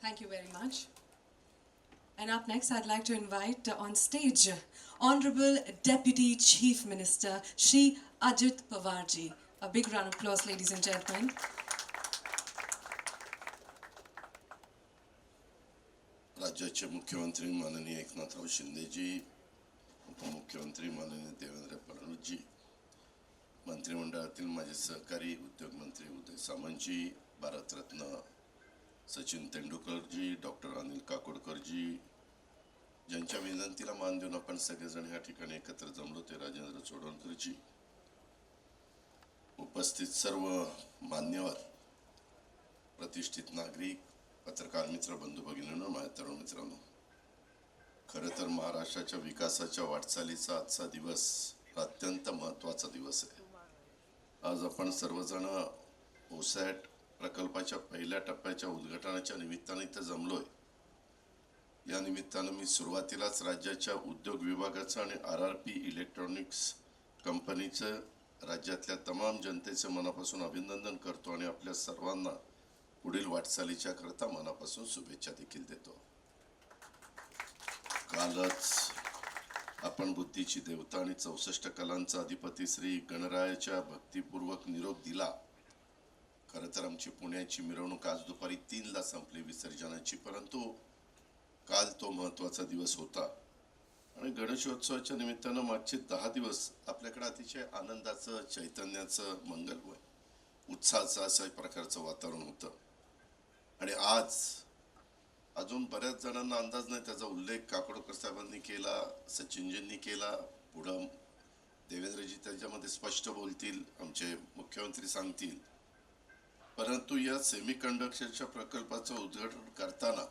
Thank you very much. And up next, I'd like to invite uh, on stage Honorable Deputy Chief Minister Shri Ajit Pawarji. A big round of applause, ladies and gentlemen. राज्याचे मुख्यमंत्री माननीय एकनाथराव शिंदेजी उपमुख्यमंत्री माननीय देवेंद्र फडणवीसजी मंत्रिमंडळातील माझे सहकारी उद्योगमंत्री उदय सामंतजी भारतरत्न सचिन तेंडुलकरजी डॉक्टर अनिल काकोडकरजी ज्यांच्या विनंतीला मान देऊन आपण सगळेजण या ठिकाणी एकत्र जमलो ते राजेंद्र चोडणकरजी उपस्थित सर्व मान्यवर प्रतिष्ठित नागरिक पत्रकार मित्र बंधू भगिनींनो माझ्या तरुण मित्रांनो खरं तर महाराष्ट्राच्या विकासाच्या वाटचालीचा आजचा दिवस अत्यंत महत्त्वाचा दिवस आहे. आज आपण सर्वजण ओसॅट प्रकल्पाच्या पहिल्या टप्प्याच्या उद्घाटनाच्या निमित्ताने इथं जमलोय. या निमित्तानं मी सुरुवातीलाच राज्याच्या उद्योग विभागाचं आणि आर आर पी इलेक्ट्रॉनिक्स कंपनीचं राज्यातल्या तमाम जनतेचं मनापासून अभिनंदन करतो आणि आपल्या सर्वांना पुढील वाटचालीच्या करता मनापासून शुभेच्छा देखील देतो. कालच आपण बुद्धीची देवता आणि चौसष्ट कलांचा अधिपती श्री गणरायाच्या भक्तिपूर्वक निरोप दिला. खरं तर आमची पुण्याची मिरवणूक आज दुपारी तीनला संपली विसर्जनाची परंतु काल तो महत्त्वाचा दिवस होता. आणि गणेशोत्सवाच्या निमित्तानं मागचे दहा दिवस आपल्याकडे अतिशय आनंदाचं चैतन्याचं मंगलमय उत्साहाचं अशा प्रकारचं वातावरण होतं. आणि आज अजून बऱ्याच जणांना अंदाज नाही त्याचा उल्लेख काकोडकर साहेबांनी केला सचिनजींनी केला पुढं देवेंद्रजी त्याच्यामध्ये स्पष्ट बोलतील आमचे मुख्यमंत्री सांगतील. परंतु या सेमीकंडक्टरच्या प्रकल्पाचं उद्घाटन करताना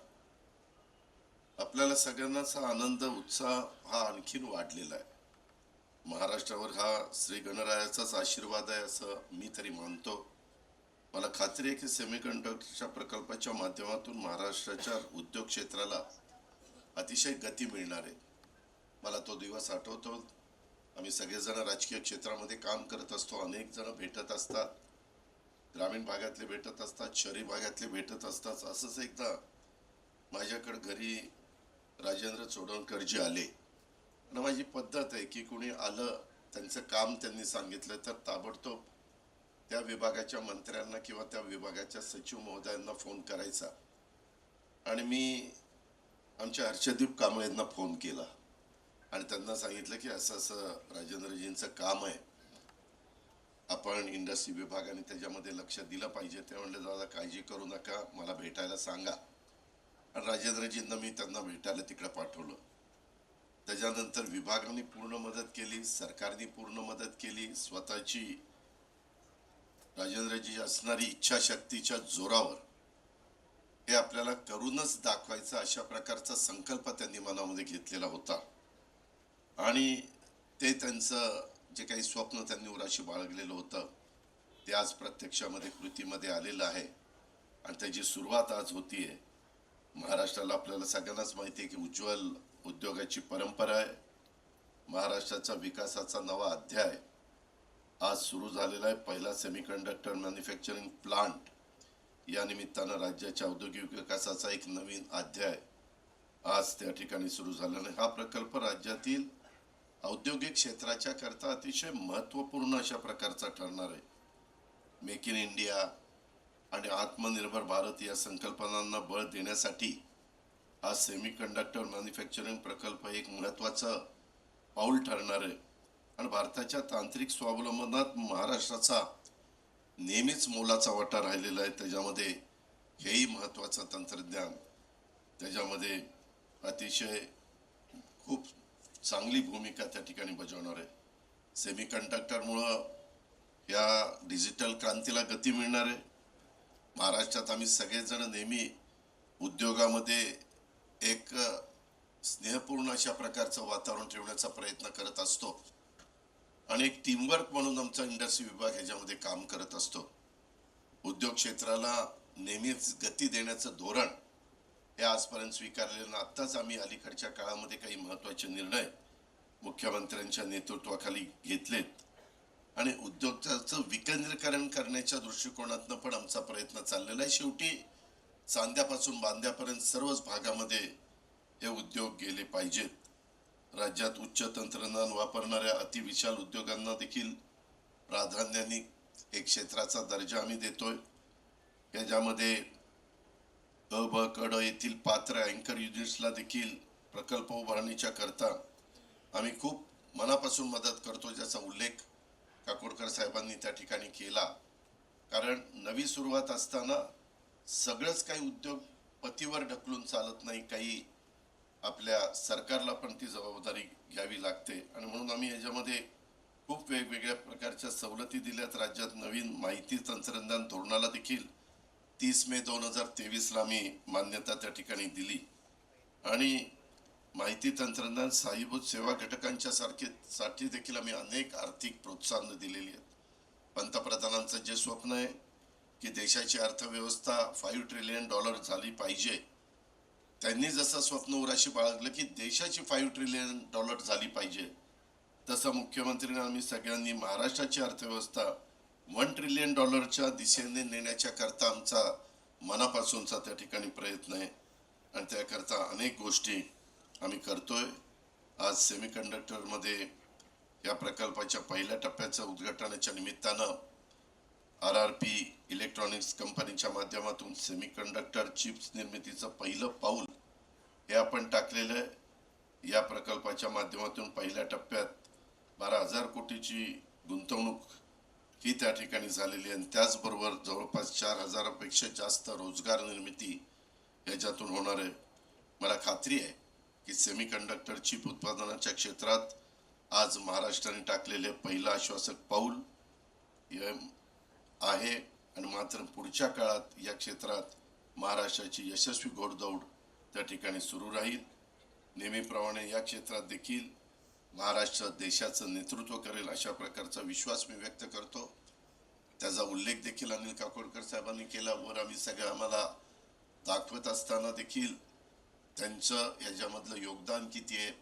आपल्याला सगळ्यांनाच हा आनंद उत्साह हा आणखीन वाढलेला आहे. महाराष्ट्रावर हा श्री गणरायाचाच आशीर्वाद आहे असं मी तरी मानतो. मला खात्री आहे की सेमीकंडक्टरच्या प्रकल्पाच्या माध्यमातून महाराष्ट्राच्या उद्योग क्षेत्राला अतिशय गती मिळणार आहे. मला तो दिवस आठवतो. आम्ही सगळेजण राजकीय क्षेत्रामध्ये काम करत असतो. अनेक जण भेटत असतात. ग्रामीण भागातले भेटत असतात शहरी भागातले भेटत असतात. असंच एकदा माझ्याकडं घरी राजेंद्र चोडणकरजी आले आणि माझी पद्धत आहे की कुणी आलं त्यांचं काम त्यांनी सांगितलं तर ताबडतोब त्या विभागाच्या मंत्र्यांना किंवा त्या विभागाच्या सचिव महोदयांना फोन करायचा. आणि मी आमच्या हर्षदीप कांबळेंना फोन केला. आणि त्यांना सांगितलं की असं असं राजेंद्रजींचं काम आहे. आपण इंडस्ट्री विभागाने त्याच्यामध्ये लक्ष दिलं पाहिजे. ते म्हणले दादा काळजी करू नका मला भेटायला सांगा. आणि राजेंद्रजींना मी त्यांना भेटायला तिकडे पाठवलं. त्याच्यानंतर विभागाने पूर्ण मदत केली सरकारने पूर्ण मदत केली स्वतःची राजेंद्रजी असणारी इच्छाशक्तीच्या जोरावर. हे आपल्याला करूनच दाखवायचं अशा प्रकारचा संकल्प त्यांनी मनामध्ये घेतलेला होता. आणि ते त्यांचं जे काही स्वप्न त्यांनी उराशी बाळगलेलं होतं ते आज प्रत्यक्षामध्ये कृतीमध्ये आलेलं आहे. आणि त्याची सुरुवात आज होतीये महाराष्ट्राला आपल्याला सगळ्यांनाच माहिती आहे की उज्ज्वल उद्योगाची परंपरा आहे. महाराष्ट्राचा विकासाचा नवा अध्याय आज सुरू झालेला आहे. पहिला सेमीकंडक्टर मॅन्युफॅक्चरिंग प्लांट या निमित्तानं राज्याच्या औद्योगिक विकासाचा एक नवीन अध्याय आज त्या ठिकाणी सुरू झाल्याने हा प्रकल्प राज्यातील औद्योगिक क्षेत्राच्या करता अतिशय महत्त्वपूर्ण अशा प्रकारचा ठरणार आहे. मेक इन इंडिया आणि आत्मनिर्भर भारत या संकल्पनांना बळ देण्यासाठी हा सेमीकंडक्टर मॅन्युफॅक्चरिंग प्रकल्प एक महत्त्वाचं पाऊल ठरणार आहे. आणि भारताच्या तांत्रिक स्वावलंबनात महाराष्ट्राचा नेहमीच मोलाचा वाटा राहिलेला आहे. त्याच्यामध्ये हेही महत्त्वाचं तंत्रज्ञान त्याच्यामध्ये अतिशय खूप चांगली भूमिका त्या ठिकाणी बजावणार आहे. सेमी कंडक्टरमुळं या डिजिटल क्रांतीला गती मिळणार आहे. महाराष्ट्रात आम्ही सगळेजण नेहमी उद्योगामध्ये एक स्नेहपूर्ण अशा प्रकारचं वातावरण ठेवण्याचा प्रयत्न करत असतो. आणि एक टीमवर्क म्हणून आमचा इंडस्ट्री विभाग ह्याच्यामध्ये काम करत असतो. उद्योग क्षेत्राला नेहमीच गती देण्याचं धोरण हे आजपर्यंत स्वीकारलेलं आत्ताच आम्ही अलीकडच्या काळामध्ये काही महत्त्वाचे निर्णय मुख्यमंत्र्यांच्या नेतृत्वाखाली घेतलेत. आणि उद्योगाचं विकेंद्रीकरण करण्याच्या दृष्टिकोनातनं पण आमचा प्रयत्न चाललेला आहे. शेवटी चांद्यापासून बांद्यापर्यंत सर्वच भागामध्ये हे उद्योग गेले पाहिजेत. राज्यात उच्च तंत्रज्ञान वापरणाऱ्या अतिविशाल उद्योगांना देखील प्राधान्याने एक क्षेत्राचा दर्जा आम्ही देतोय. याच्यामध्ये अ ब कड येथील पात्र अँकर युनिट्सला देखील प्रकल्प उभारणीच्या करता आम्ही खूप मनापासून मदत करतो ज्याचा उल्लेख काकोडकर साहेबांनी त्या ठिकाणी केला. कारण नवी सुरुवात असताना सगळंच काही उद्योग पतीवर ढकलून चालत नाही काही आपल्या सरकारला पण ती जबाबदारी घ्यावी लागते. आणि म्हणून आम्ही याच्यामध्ये खूप वेगवेगळ्या प्रकारच्या सवलती दिल्यात. राज्यात नवीन माहिती तंत्रज्ञान धोरणाला देखील तीस मे दोन हजार तेवीसला आम्ही मान्यता त्या ठिकाणी दिली. आणि माहिती तंत्रज्ञान साहिभूत सेवा घटकांच्या सारखे साठी देखील आम्ही अनेक आर्थिक प्रोत्साहन दिलेली आहेत. पंतप्रधानांचं जे स्वप्न आहे की देशाची अर्थव्यवस्था फाईव्ह ट्रिलियन डॉलर झाली पाहिजे. त्यांनी जसं स्वप्न उराशी बाळगलं की देशाची फाईव्ह ट्रिलियन डॉलर झाली पाहिजे. तसं मुख्यमंत्र्यांनी आम्ही सगळ्यांनी महाराष्ट्राची अर्थव्यवस्था वन ट्रिलियन डॉलरच्या दिशेने नेण्याच्या करता आमचा मनापासूनचा त्या ठिकाणी प्रयत्न आहे. आणि त्याकरता अनेक गोष्टी आम्ही करतोय. आज सेमीकंडक्टरमध्ये या प्रकल्पाच्या पहिल्या टप्प्याचं उद्घाटनाच्या निमित्तानं आर आर पी इलेक्ट्रॉनिक्स कंपनीच्या माध्यमातून सेमीकंडक्टर चिप्स निर्मितीचं पहिलं पाऊल हे आपण टाकलेलं आहे. या प्रकल्पाच्या माध्यमातून पहिल्या टप्प्यात बारा हजार कोटीची गुंतवणूक ही त्या ठिकाणी झालेली आहे. आणि त्याचबरोबर जवळपास चार हजारापेक्षा जास्त रोजगार निर्मिती याच्यातून होणार आहे. मला खात्री आहे की सेमीकंडक्टर चिप उत्पादनाच्या क्षेत्रात आज महाराष्ट्राने टाकलेले पहिलं आश्वासक पाऊल आहे. आणि मात्र पुढच्या काळात या क्षेत्रात महाराष्ट्राची यशस्वी घोडदौड त्या ठिकाणी सुरू राहील. नेहमीप्रमाणे या क्षेत्रात देखील महाराष्ट्र देशाचं नेतृत्व करेल अशा प्रकारचा विश्वास मी व्यक्त करतो. त्याचा उल्लेख देखील अनिल काकोडकर साहेबांनी केला वर आम्ही सगळं आम्हाला दाखवत असताना देखील त्यांचं याच्यामधलं योगदान किती आहे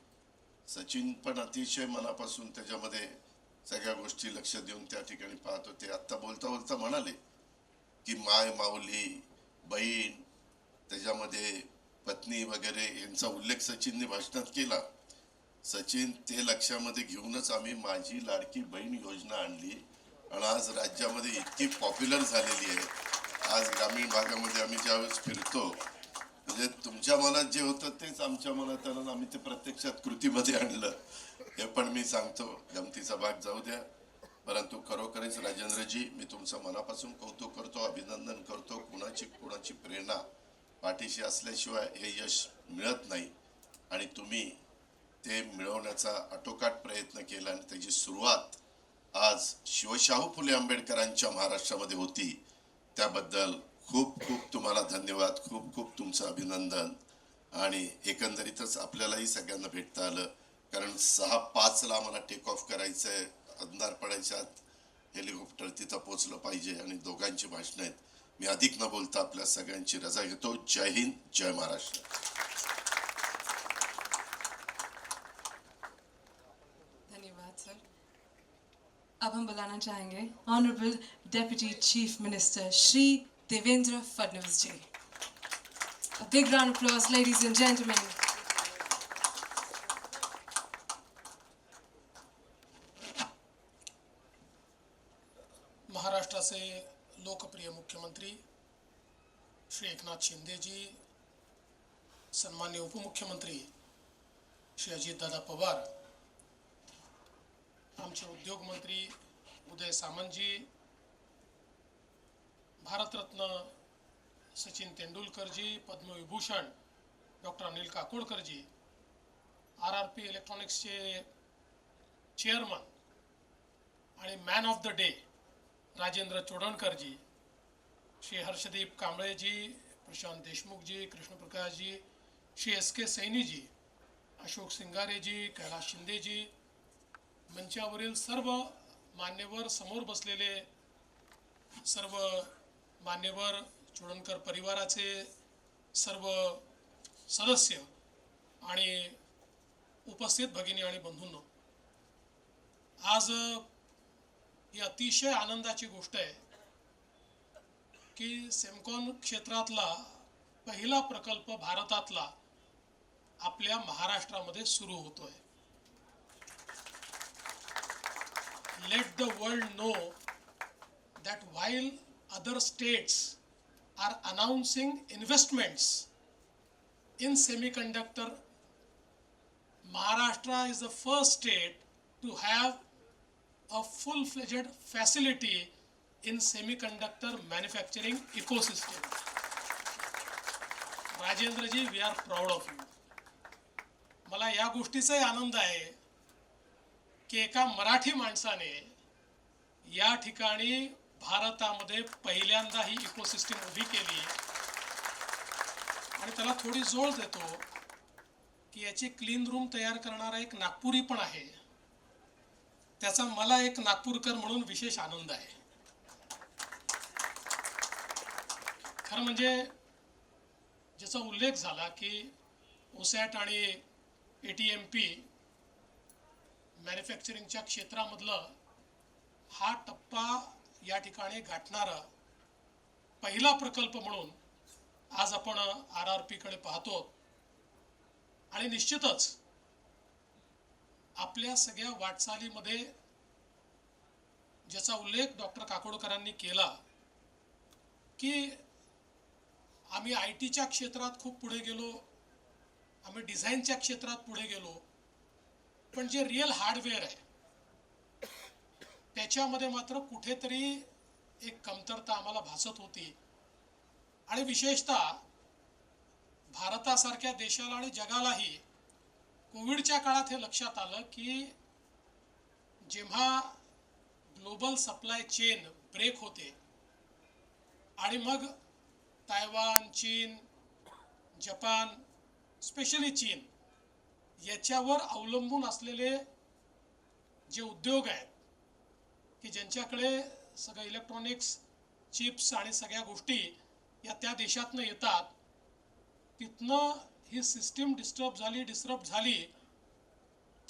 सचिन पण अतिशय मनापासून त्याच्यामध्ये सगळ्या गोष्टी लक्ष देऊन त्या ठिकाणी पाहत. होते आत्ता बोलता बोलता म्हणाले की माय माऊली बहीण त्याच्यामध्ये पत्नी वगैरे यांचा उल्लेख सचिनने भाषणात केला. सचिन ते लक्षामध्ये घेऊनच आम्ही माझी लाडकी बहीण योजना आणली. आणि आज राज्यामध्ये इतकी पॉप्युलर झालेली आहे. आज ग्रामीण भागामध्ये आम्ही ज्यावेळेस फिरतो म्हणजे तुमच्या मनात जे होतं तेच आमच्या मनात आलं आम्ही ते प्रत्यक्षात कृतीमध्ये आणलं. हे पण मी सांगतो गमतीचा भाग जाऊ द्या. परंतु खरोखरच राजेंद्रजी मी तुमचं मनापासून कौतुक करतो अभिनंदन करतो. कुणाची कुणाची प्रेरणा पाठीशी असल्याशिवाय हे यश मिळत नाही. आणि तुम्ही ते मिळवण्याचा आटोकाट प्रयत्न केला आणि त्याची सुरुवात आज शिवशाहू फुले आंबेडकरांच्या महाराष्ट्रामध्ये होती. त्याबद्दल खूप खूप तुम्हाला धन्यवाद खूप खूप तुमचं अभिनंदन. आणि एकंदरीतच आपल्यालाही सगळ्यांना भेटता आलं. कारण सहा पाचला आम्हाला टेक ऑफ करायचं आहे अंधार पडायच्या हेलिकॉप्टर तिथं पोचलं पाहिजे आणि दोघांची भाषणं आहेत. मी अधिक न बोलता आपल्या सगळ्यांची रजा घेतो. जय हिंद जय महाराष्ट्र. हम बुलाना चाहेंगे honourable deputy chief minister Shri Devendra Fadnavis ji A big round applause, ladies and gentlemen. महाराष्ट्राचे लोकप्रिय मुख्यमंत्री श्री एकनाथ शिंदेजी सन्मान्य उपमुख्यमंत्री श्री अजितदादा पवार आमचे उद्योगमंत्री उदय सामंतजी भारतरत्न सचिन तेंडुलकरजी पद्मविभूषण डॉक्टर अनिल काकोडकरजी आर आर पी इलेक्ट्रॉनिक्सचे चेअरमन आणि man of the day Rajendra चोडणकरजी Shri Harshdeep कांबळेजी प्रशांत देशमुखजी कृष्णप्रकाशजी श्री एस के सैनीजी अशोक सिंगारेजी कैलास शिंदेजी मंचावरील सर्व मान्यवर समोर बसलेले सर्व मान्यवर चोडणकर परिवाराचे सर्व सदस्य आणि उपस्थित भगिनी आणि बंधूंनो आज ही अतिशय आनंदाची गोष्ट आहे की सेमकॉन क्षेत्रातला पहिला प्रकल्प भारतातला आपल्या महाराष्ट्रामध्ये सुरू होतोय. Let the world know that while other states are announcing investments in semiconductor, Maharashtra is the first state to have a full-fledged facility in semiconductor manufacturing ecosystem. Rajendraji we are proud of you. मला या गोष्टीचाही आनंद आहे की एका मराठी माणसाने या ठिकाणी भारतामध्ये पहिल्यांदा ही इकोसिस्टीम उभी केली. आणि त्याला थोडी जोड देतो की याची क्लीन रूम तयार करणारा एक नागपुरी पण आहे. त्याचा मला एक नागपूरकर म्हणून विशेष आनंद आहे. खरं म्हणजे ज्याचा उल्लेख झाला की ओसॅट आणि ए टी एम पी मॅन्युफॅक्चरिंगच्या क्षेत्रामधलं हा टप्पा या ठिकाणी गाठणारा पहिला प्रकल्प म्हणून आज आपण आर आर पी कडे पाहतो. आणि निश्चितच आपल्या सगळ्या वाटचालीमध्ये ज्याचा उल्लेख डॉक्टर काकोडकरांनी केला की आम्ही आय टीच्या क्षेत्रात खूप पुढे गेलो आम्ही डिझाईनच्या क्षेत्रात पुढे गेलो पण जे रिअल हार्डवेअर आहे त्याच्यामध्ये मात्र कुठेतरी एक कमतरता आम्हाला भासत होती. आणि विशेषतः भारतासारख्या देशाला आणि जगालाही कोविडच्या काळात हे लक्षात आलं की जेव्हा ग्लोबल सप्लाय चेन ब्रेक होते आणि मग तायवान चीन जपान स्पेशली चीन याच्यावर अवलंबून असलेले जे उद्योग आहेत की ज्यांच्याकडे सगळं इलेक्ट्रॉनिक्स चिप्स आणि सगळ्या गोष्टी या त्या देशातनं येतात तिथनं ही सिस्टीम डिस्टर्ब झाली डिस्टर्ब झाली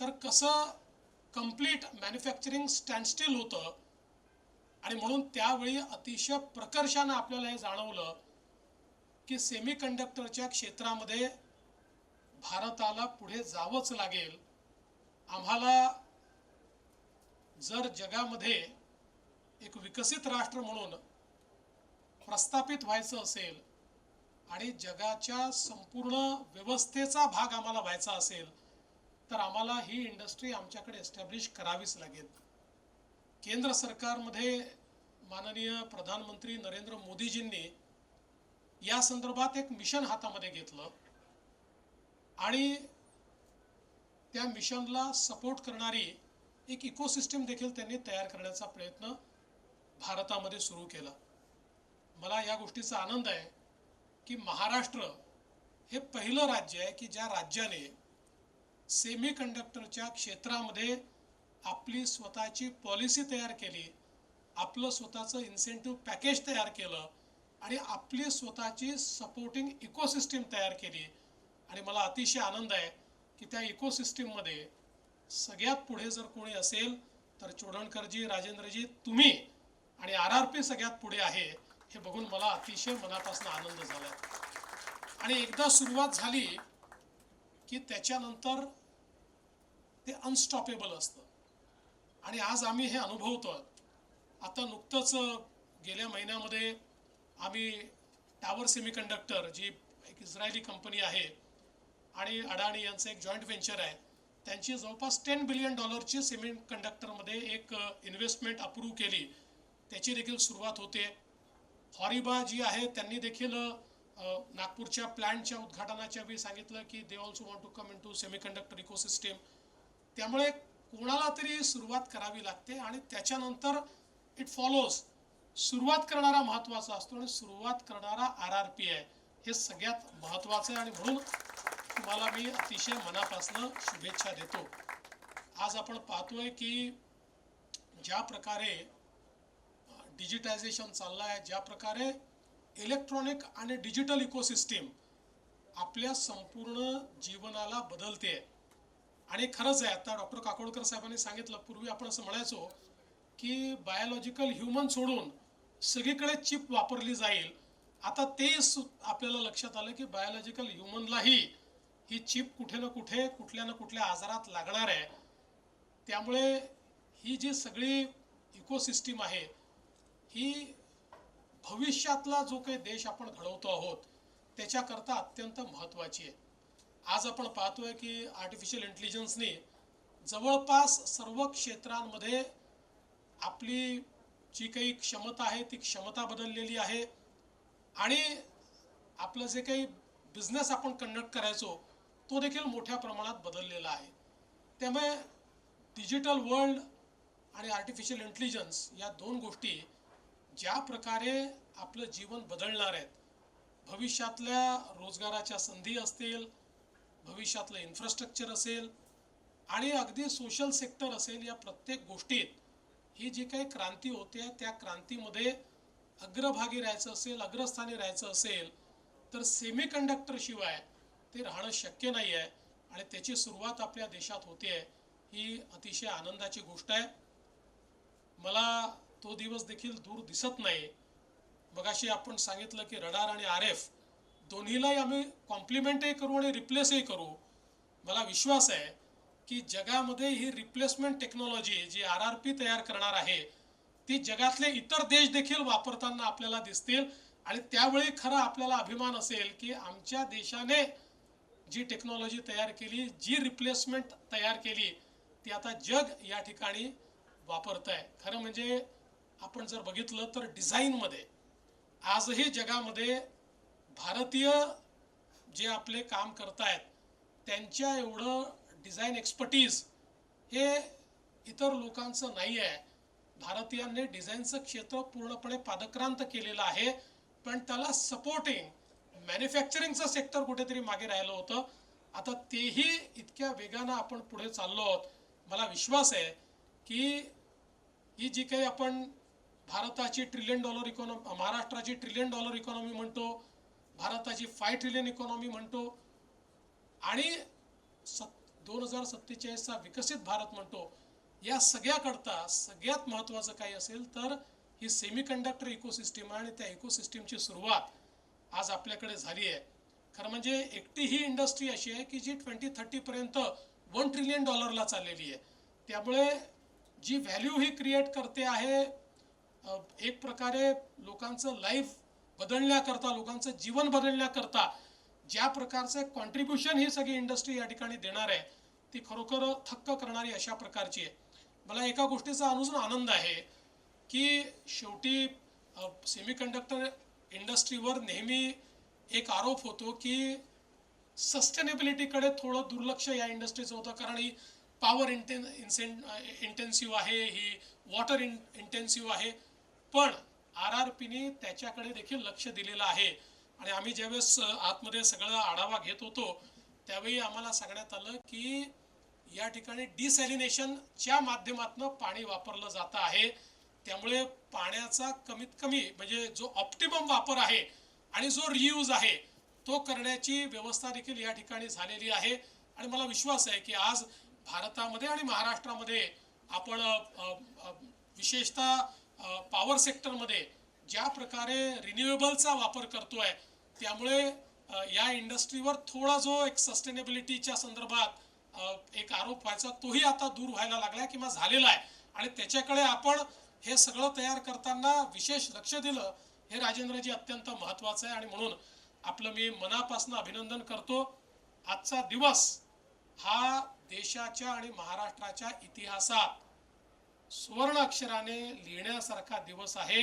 तर कसं कंप्लीट मॅन्युफॅक्चरिंग स्टँडस्टिल होतं? आणि म्हणून त्यावेळी अतिशय प्रकर्षानं आपल्याला हे जाणवलं की सेमी कंडक्टरच्या क्षेत्रामध्ये भारताला पुढे जावंच लागेल. आम्हाला जर जगामध्ये एक विकसित राष्ट्र म्हणून प्रस्थापित व्हायचं असेल आणि जगाच्या संपूर्ण व्यवस्थेचा भाग आम्हाला व्हायचा असेल तर आम्हाला ही इंडस्ट्री आमच्याकडे एस्टॅब्लिश करावीच लागेल. केंद्र सरकारमध्ये माननीय प्रधानमंत्री नरेंद्र मोदीजींनी या संदर्भात एक मिशन हातामध्ये घेतलं. आणि त्या मिशनला सपोर्ट करणारी एक इकोसिस्टम देखील त्यांनी तयार करण्याचा प्रयत्न भारतामध्ये सुरू केला. मला या गोष्टीचा आनंद आहे की महाराष्ट्र हे पहिलं राज्य आहे की ज्या राज्याने सेमी कंडक्टरच्या क्षेत्रामध्ये आपली स्वतःची पॉलिसी तयार केली आपलं स्वतःचं इन्सेंटिव्ह पॅकेज तयार केलं आणि आपली स्वतःची सपोर्टिंग इकोसिस्टीम तयार केली. आणि मला अतिशय आनंद आहे की त्या इकोसिस्टीममध्ये सगळ्यात पुढे जर कोणी असेल तर चोडणकरजी राजेंद्रजी तुम्ही आणि आर आर पी सगळ्यात पुढे आहे हे बघून मला अतिशय मनापासून आनंद झाला आणि एकदा सुरुवात झाली की त्याच्यानंतर ते अनस्टॉपेबल असतं. आणि आज आम्ही हे अनुभवतो. आता नुकतंच गेल्या महिन्यामध्ये आम्ही टावर सेमीकंडक्टर जी एक इस्रायली कंपनी आहे आणि अडाणी यांचं एक जॉईंट व्हेंचर आहे. त्यांची जवळपास टेन बिलियन डॉलरची सेमी कंडक्टरमध्ये एक इन्व्हेस्टमेंट अप्रूव्ह केली. त्याची देखील सुरुवात होते. हॉरिबा जी आहे त्यांनी देखील नागपूरच्या प्लॅन्टच्या उद्घाटनाच्या वेळी सांगितलं की they also want to come into semiconductor ecosystem त्यामुळे कोणाला तरी सुरुवात करावी लागते आणि त्याच्यानंतर इट फॉलोज सुरुवात करणारा महत्त्वाचा असतो आणि सुरुवात करणारा आर आर पी आहे. हे सगळ्यात महत्त्वाचं आहे आणि म्हणून तुम्हाला मी अतिशय मनापासून शुभेच्छा देतो. आज आपण पाहतोय की ज्या प्रकारे डिजिटायझेशन चाललं आहे ज्या प्रकारे इलेक्ट्रॉनिक आणि डिजिटल इकोसिस्टीम आपल्या संपूर्ण जीवनाला बदलते. आणि खरंच आहे आता डॉक्टर काकोडकर साहेबांनी सांगितलं पूर्वी आपण असं म्हणायचो की बायोलॉजिकल ह्युमन सोडून सगळीकडे चिप वापरली जाईल. आता ते आपल्याला लक्षात आलं की बायोलॉजिकल ह्युमनलाही ही चिप कुठे ना कुठे कुठल्या ना कुठल्या आजारात लागणार आहे. त्यामुळे ही जी सगळी इकोसिस्टीम आहे ही भविष्यातला जो काही देश आपण घडवतो आहोत त्याच्याकरता अत्यंत महत्त्वाची आहे. आज आपण पाहतोय की आर्टिफिशियल इंटेलिजन्सने जवळपास सर्व क्षेत्रांमध्ये आपली जी काही क्षमता आहे ती क्षमता बदललेली आहे. आणि आपलं जे काही बिझनेस आपण कंडक्ट करायचो तो देखील मोठ्या प्रमाणात बदललेला आहे. त्यामुळे डिजिटल वर्ल्ड आणि आर्टिफिशियल इंटेलिजन्स या दोन गोष्टी ज्या प्रकारे आपलं जीवन बदलणार आहेत भविष्यातल्या रोजगाराच्या संधी असतील भविष्यातलं इन्फ्रास्ट्रक्चर असेल आणि अगदी सोशल सेक्टर असेल या प्रत्येक गोष्टीत ही जी काही क्रांती होते त्या क्रांतीमध्ये अग्रभागी राहायचं असेल अग्रस्थानी राहायचं असेल तर सेमी कंडक्टरशिवाय ते राहणं शक्य नाही आहे आणि त्याची सुरुवात आपल्या देशात होते ही अतिशय आनंदाची गोष्ट आहे. मला तो दिवस देखील दूर दिसत नाही. मगाशी आपण सांगितलं की रडार आणि आर एफ दोन्हीलाही आम्ही कॉम्प्लिमेंटही करू आणि रिप्लेसही करू. मला विश्वास आहे की जगामध्ये ही रिप्लेसमेंट टेक्नॉलॉजी जी आर आर पी तयार करणार आहे ती जगातले इतर देश देखील वापरताना आपल्याला दिसतील आणि त्यावेळी खरा आपल्याला अभिमान असेल की आमच्या देशाने जी टेक्नॉलॉजी तयार केली जी रिप्लेसमेंट तयार केली ती आता जग या ठिकाणी वापरत आहे खरं म्हणजे आपण जर बघितलं तर डिझाईनमध्ये आजही जगामध्ये भारतीय जे आपले काम करतायत त्यांच्या एवढं डिझाईन एक्सपर्टीज हे इतर लोकांचं नाही आहे भारतीयांनी डिझाईनचं क्षेत्र पूर्णपणे पादक्रांत केलेलं आहे पण त्याला सपोर्टिंग मॅन्युफॅक्चरिंगचं सेक्टर कुठेतरी मागे राहिलं होतं. आता तेही इतक्या वेगानं आपण पुढे चाललो आहोत. मला विश्वास आहे की ही जी काही आपण भारताची ट्रिलियन डॉलर इकॉनॉमी महाराष्ट्राची ट्रिलियन डॉलर इकॉनॉमी म्हणतो भारताची फाय ट्रिलियन इकॉनॉमी म्हणतो आणि सत् दोन हजार सत्तेचाळीसचा विकसित भारत म्हणतो या सगळ्याकरता सगळ्यात महत्त्वाचं काही असेल तर ही सेमी कंडक्टर इकोसिस्टीम आहे आणि त्या इकोसिस्टीमची सुरुवात. आज आपल्याकडे झाली आहे. खरं म्हणजे एकटी ही इंडस्ट्री अशी आहे की जी ट्वेंटी थर्टीपर्यंत वन ट्रिलियन डॉलरला चाललेली आहे. त्यामुळे जी व्हॅल्यू ही क्रिएट करते आहे एक प्रकारे लोकांचं लाईफ बदलण्याकरता लोकांचं जीवन बदलण्याकरता ज्या प्रकारचं कॉन्ट्रीब्युशन ही सगळी इंडस्ट्री या ठिकाणी देणार आहे ती खरोखर थक्क करणारी अशा प्रकारची आहे. मला एका गोष्टीचा अनुजून आनंद आहे की शेवटी सेमी कंडक्टर इंडस्ट्रीवर नेहमी एक आरोप होतो की सस्टेनेबिलिटीकडे थोडं दुर्लक्ष या इंडस्ट्रीचं होतं कारण ही पॉवर इंटेन इन्सेन इंटेन्सिव्ह आहे ही वॉटर इन इंटेन्सिव्ह आहे. पण आर आर पीने त्याच्याकडे देखील लक्ष दिलेलं आहे. आणि आम्ही ज्यावेळेस आतमध्ये सगळा आढावा घेत होतो त्यावेळी आम्हाला सांगण्यात आलं की या ठिकाणी डिसॅलिनेशनच्या माध्यमातून पाणी वापरलं जातं आहे. त्यामुळे पाण्याचा कमीत कमी म्हणजे जो ऑप्टिमम वापर आहे आणि जो रियूज आहे तो करण्याची व्यवस्था देखील या ठिकाणी झालेली आहे. आणि मला विश्वास आहे की आज भारतामध्ये आणि महाराष्ट्रामध्ये आपण विशेषतः पॉवर सेक्टरमध्ये ज्या प्रकारे रिन्युएबलचा वापर करतोय त्यामुळे या इंडस्ट्रीवर थोडा जो एक सस्टेनेबिलिटीच्या संदर्भात एक आरोप व्हायचा तोही आता दूर व्हायला लागला आहे किंवा झालेला आहे. आणि त्याच्याकडे आपण हे सगळं तयार करताना विशेष लक्ष दिलं हे राजेंद्रजी अत्यंत महत्वाचं आहे आणि म्हणून आपलं मी मनापासून अभिनंदन करतो. आजचा दिवस हा देशाच्या आणि महाराष्ट्राच्या इतिहासात सुवर्ण अक्षराने लिहिण्यासारखा दिवस आहे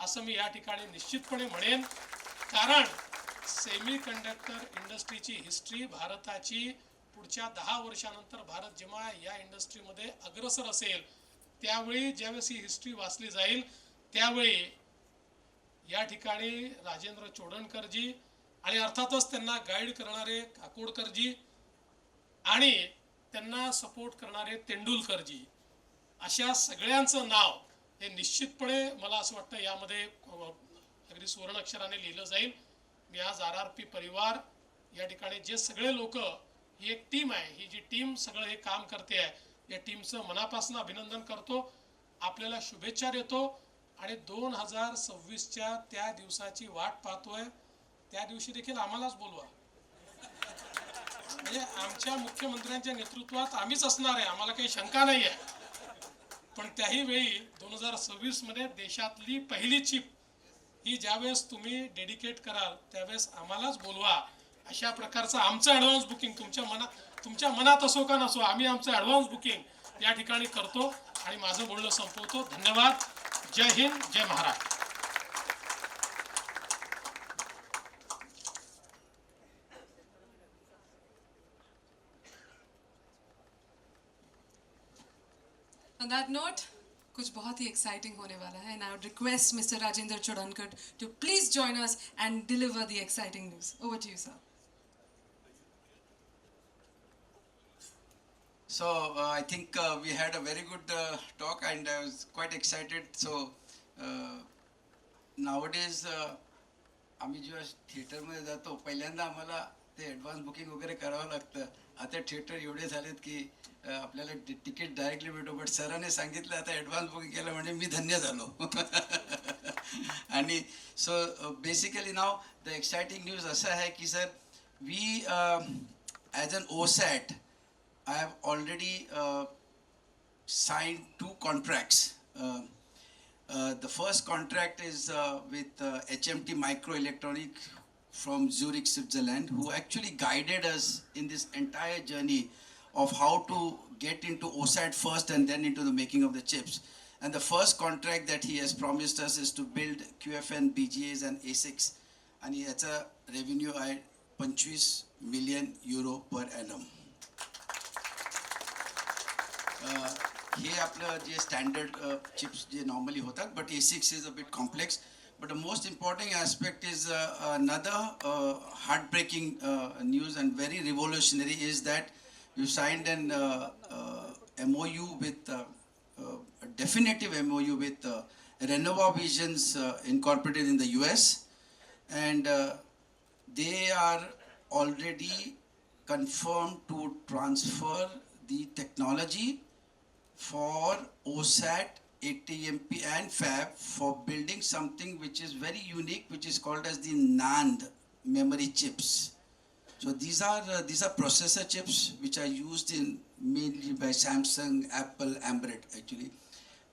असं मी या ठिकाणी निश्चितपणे म्हणेन. कारण सेमी कंडक्टर इंडस्ट्रीची हिस्ट्री भारताची पुढच्या दहा वर्षानंतर भारत जेव्हा या इंडस्ट्रीमध्ये अग्रसर असेल त्यावेळी ज्यावेळेस ही हिस्ट्री वाचली जाईल त्यावेळी या ठिकाणी राजेंद्र चोडणकरजी आणि अर्थातच त्यांना गाईड करणारे काकोडकरजी आणि त्यांना सपोर्ट करणारे तेंडुलकरजी अशा सगळ्यांचं नाव हे निश्चितपणे मला असं वाटतं यामध्ये अगदी सुवर्ण अक्षराने लिहिलं जाईल. मी आज आर आर पी परिवार या ठिकाणी जे सगळे लोक ही एक टीम आहे. ही जी टीम सगळं हे काम करते आहे या टीमचं मनापासून अभिनंदन करतो. आपल्याला शुभेच्छा देतो आणि दोन हजार सव्वीसच्या त्या दिवसाची वाट पाहतोय. त्या दिवशी देखील आम्हालाच बोलवा. म्हणजे आमच्या मुख्यमंत्र्यांच्या नेतृत्वात आम्हीच असणार आहे आम्हाला काही शंका नाही आहे पण त्याही वेळी दोन हजार सव्वीसमध्ये देशातली पहिली चिप ही ज्यावेळेस तुम्ही डेडिकेट कराल त्यावेळेस आम्हालाच बोलवा. अशा प्रकारचं आमचं ॲडव्हान्स बुकिंग तुमच्या मनात तुमच्या मनात असो का नसो आम्ही आमचं ॲडव्हान्स बुकिंग या ठिकाणी करतो आणि माझं बोलणं संपवतो धन्यवाद जय हिंद जय महाराष्ट्र On that note, कुछ बहुत ही एक्साइटिंग होने वाला है and I would request mister Rajendra Chodankar to please join us and deliver the exciting news over to you sir So uh, I think uh, we had a very good uh, talk and I was quite excited. So uh, nowadays uh, आम्ही जेव्हा थिएटरमध्ये जातो पहिल्यांदा आम्हाला ते advance booking वगैरे करावं लागतं. आता थिएटर एवढे झालेत की अ, आपल्याला ति- तिकीट डायरेक्टली भेटो. बट सरांनी सांगितलं आता ॲडव्हान्स बुकिंग केलं म्हणजे मी धन्य झालो. आणि so basically now the exciting news असं आहे की sir we as an OSAT I have already uh, signed two contracts. Uh, uh, the first contract is with HMT Microelectronic from Zurich, Switzerland, who actually guided us in this entire journey of how to get into OSAT first and then into the making of the chips. And the first contract that he has promised us is to build QFN, BGAs and ASICs. And he has a revenue at 25 million euro per annum. हे आपलं जे standard chips जे normally होतात but A six is a bit complex but the most important aspect is another heart breaking news and very revolutionary is that you signed an M O U with definitive MOU with uh, Renova Visions uh, incorporated in the US, and uh, they are already confirmed to transfer the technology for OSAT, ATMP, and FAB for building something which is very unique, which is called as the NAND memory chips. So these are uh, these are processor chips which are used in mainly by Samsung, Apple, Ambret actually.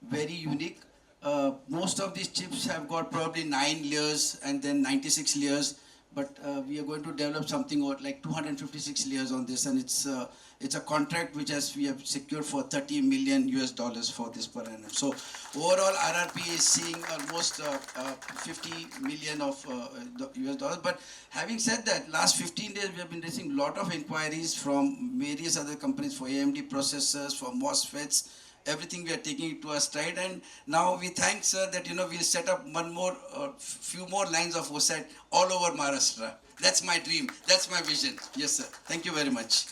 Very unique. Uh, most of these chips have got probably nine layers and then 96 layers, but uh, we are going to develop something over like 256 layers on this, and it's uh, it's a contract which has we have secured for 30 million US dollars for this per annum. So overall, RRP is seeing almost uh, uh, 50 million of uh, US dollars. But having said that, last 15 days we have been receiving a lot of inquiries from various other companies for AMD processors, for MOSFETs. Everything we are taking it to our stride, and now we thank sir that you know we'll set up one more, uh, few more lines of OSAT all over Maharashtra. That's my dream. That's my vision. Yes, sir. Thank you very much.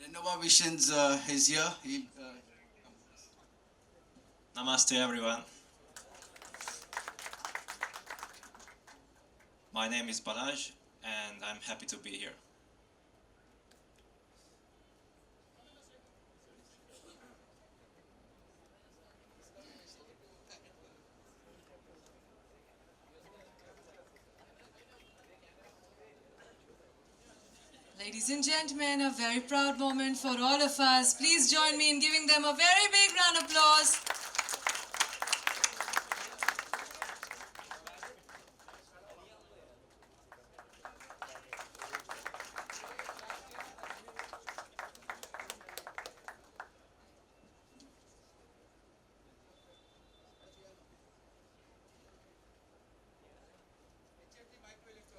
Renova Visions uh, is here. He'll, uh, Namaste, everyone. My name is Balaj, and I'm happy to be here. Ladies and gentlemen, a very proud moment for all of us. Please join me in giving them a very big round of applause.